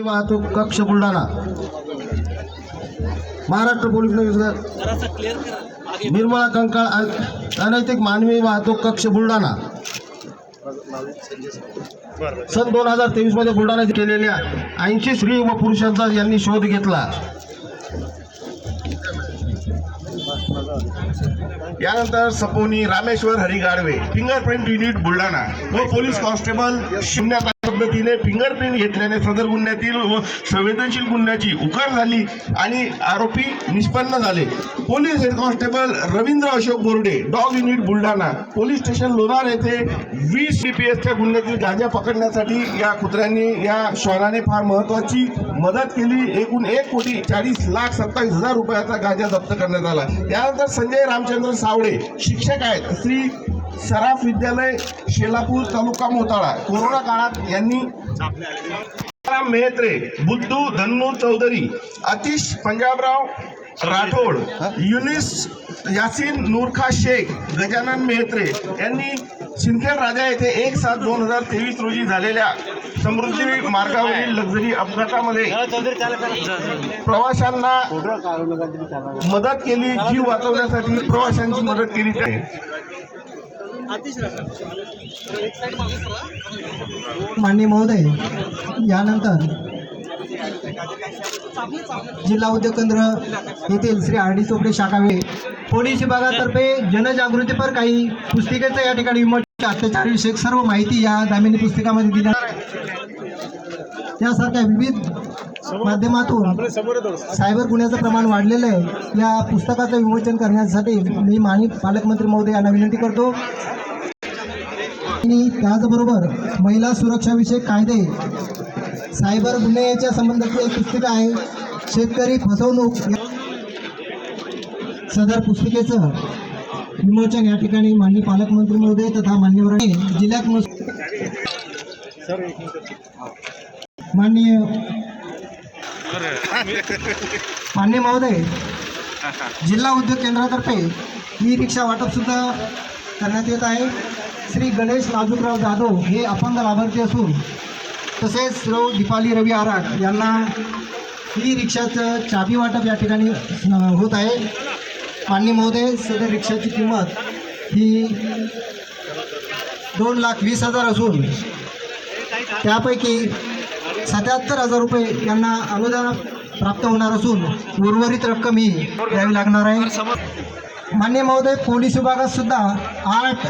वाहतूक कक्ष बुलढाणा. महाराष्ट्र पोलीस निर्मळा कंकाळ अनैतिक मानवी वाहतूक कक्ष बुलढाणा. सन दोन हजार तेवीसमध्ये बुलढाणा केलेल्या ऐंशी स्त्री व पुरुषांचा यांनी शोध घेतला. यानंतर सपोनी रामेश्वर हरी गाडवे फिंगरप्रिंट युनिट बुलढाणा. व पोलीस कॉन्स्टेबल शून्य पद्धतीने फिंगरप्रिंट घेतल्याने सदर गुन्ह्यातील व संवेदनशील गुन्ह्याची उकार झाली आणि आरोपी निष्पन्न झाले. Police head constable Ravindra Ashok Borde dog unit Buldhana. Police station Lonar येथे वीस सी पी एसच्या गुन्ह्यातील गांजा पकडण्यासाठी या कुत्र्यांनी या श्वानाने फार महत्वाची मदत केली. एकूण एक कोटी चाळीस लाख सत्तावीस हजार रुपयाचा गांजा जप्त करण्यात आला. त्यानंतर संजय रामचंद्र सावळे शिक्षक आहेत. श्री सराफ विद्यालय शेलापूर तालुका मोताळा. कोरोना काळात यांनी मेहत्रे बुद्धू धन्नू चौधरी अतिश पंजाबराव राठोड युनिस यासिन नूरखा शेख गजानन मेहत्रे यांनी सिंदखेड राजा येथे एक सात दोन हजार तेवीस रोजी झालेल्या समृद्धी मार्गावरील लक्झरी अपघातामध्ये प्रवाशांना मदत केली जीव वाचवण्यासाठी प्रवाशांची मदत केली आहे. माननीय महोदय यानंतर जिल्हा उद्योग केंद्र येथील श्री आर डी चोपडे शाखावे पोलीस विभागातर्फे जनजागृतीपर काही पुस्तिकेचं या ठिकाणी विमोचन अत्याचारविषयक सर्व माहिती या दामिनी पुस्तिकामध्ये दिली त्यासारख्या विविध माध्यमातून सायबर गुन्ह्याचं प्रमाण वाढलेलं आहे. या पुस्तकाचं विमोचन करण्यासाठी मी माननीय पालकमंत्री महोदय यांना विनंती करतो. आणि त्याचबरोबर महिला सुरक्षाविषयक कायदे सायबर गुन्ह्याच्या संबंधातली एक पुस्तिका आहे. शेतकरी फसवणूक. सदर पुस्तिकेचं विमोचन या ठिकाणी माननीय पालकमंत्री महोदय तथा मान्यवरांनी जिल्ह्यात माननीय मान्य महोदय जिल्हा उद्योग केंद्रातर्फे ई रिक्षा वाटप सुद्धा करण्यात येत आहे. श्री गणेश नाजूकराव जाधव हे अपंग लाभार्थी असून तसेच रौ दीपाली रवी आराट यांना ई रिक्षाचं चाबी वाटप या ठिकाणी होत आहे. मान्य महोदय सदर रिक्षाची किंमत ही दोन लाख वीस हजार असून त्यापैकी सत्याहत्तर हजार रुपये यांना अनुदान प्राप्त होणार असून उर्वरित रक्कम ही द्यावी लागणार आहे. मान्य महोदय पोलीस विभागात सुद्धा आठ